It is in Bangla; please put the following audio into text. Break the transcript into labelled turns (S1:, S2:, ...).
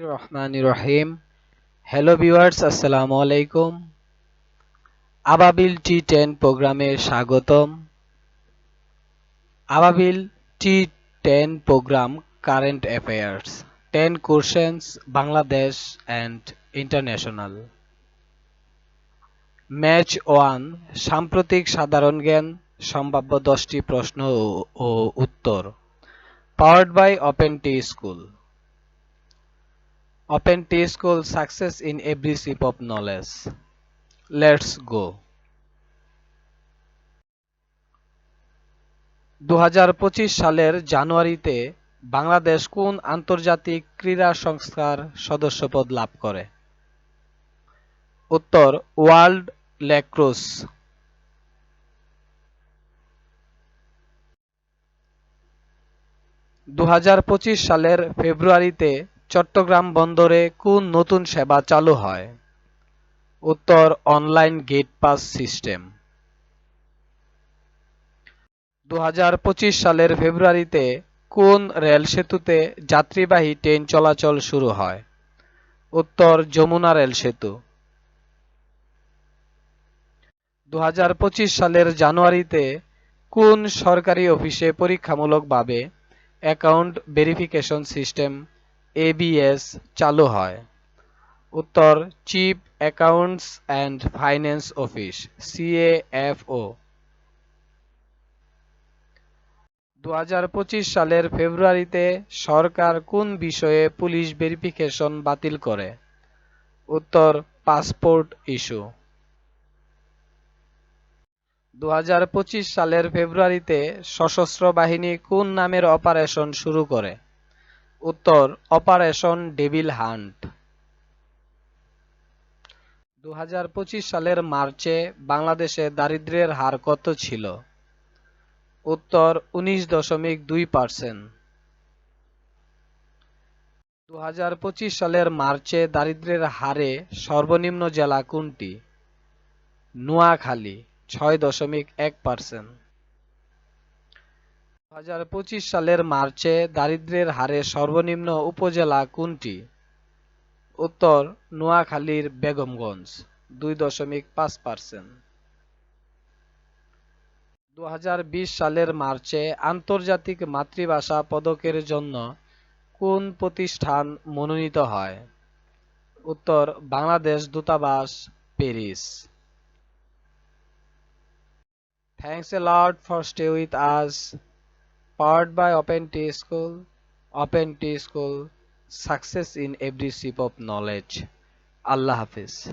S1: রহমান রহিম। হ্যালো ভিউয়ার্স আসসালামু আলাইকুম। আবাবিল টি টেন প্রোগ্রামে স্বাগতম। Ababil T ten program current affairs. Ten questions, Bangladesh and international. Match one, সাম্প্রতিক সাধারণ জ্ঞান, সম্ভাব্য দশটি প্রশ্ন ও- ও উত্তর। Powered by Open T school Open T School Success in Every Sip of Knowledge. Let's go. দু সালের জানুয়ারিতে বাংলাদেশ কোন আন্তর্জাতিক ক্রীড়া সংস্থার সদস্যপদ লাভ করে উত্তর, ওয়ার্ল্ড ল্যাক্রোস দু সালের ফেব্রুয়ারিতে চট্টগ্রাম বন্দরে কোন নতুন সেবা চালু হয়? উত্তর, অনলাইন গেট পাস সিস্টেম। দু হাজার পঁচিশ সালের ফেব্রুয়ারিতে কোন রেল সেতুতে যাত্রীবাহী ট্রেন চলাচল শুরু হয়? উত্তর, যমুনা রেল সেতু। দু হাজার পঁচিশ সালের জানুয়ারিতে কোন সরকারি অফিসে পরীক্ষামূলকভাবে অ্যাকাউন্ট ভেরিফিকেশন সিস্টেম এবিএস চালু হয়। উত্তর chief accounts and finance office CAFO দু সালের ফেব্রুয়ারিতে সরকার কোন বিষয়ে পুলিশ ভেরিফিকেশন বাতিল করে? উত্তর, পাসপোর্ট ইস্যু। দু হাজার পঁচিশ সালের ফেব্রুয়ারিতে সশস্ত্র বাহিনী কোন নামের অপারেশন শুরু করে? উত্তর, অপারেশন ডেভিল হান্ট। দু হাজার পঁচিশ সালের মার্চে বাংলাদেশে দারিদ্র্যের হার কত ছিল? উত্তর, উনিশ দশমিক দুই পার্সেন্ট। দু হাজার পঁচিশ সালের মার্চে দারিদ্র্যের হারে সর্বনিম্ন জেলা কোনটি? নোয়াখালী, ছয় দশমিক এক পার্সেন্ট। দু হাজার পঁচিশ সালের মার্চে দারিদ্র্যের হারে সর্বনিম্ন উপজেলা কোনটি? উত্তর, নোয়াখালীর বেগমগঞ্জ, দুই দশমিক পাঁচ পার্সেন্ট। দু সালের মার্চে আন্তর্জাতিক মাতৃভাষা পদকের জন্য কোন প্রতিষ্ঠান মনোনীত হয়? উত্তর, বাংলাদেশ দূতাবাস, Paris. Thanks a lot for stay with us. powered by OpenTSchool, OpenTSchool, success in every sip of knowledge. Allah Hafiz.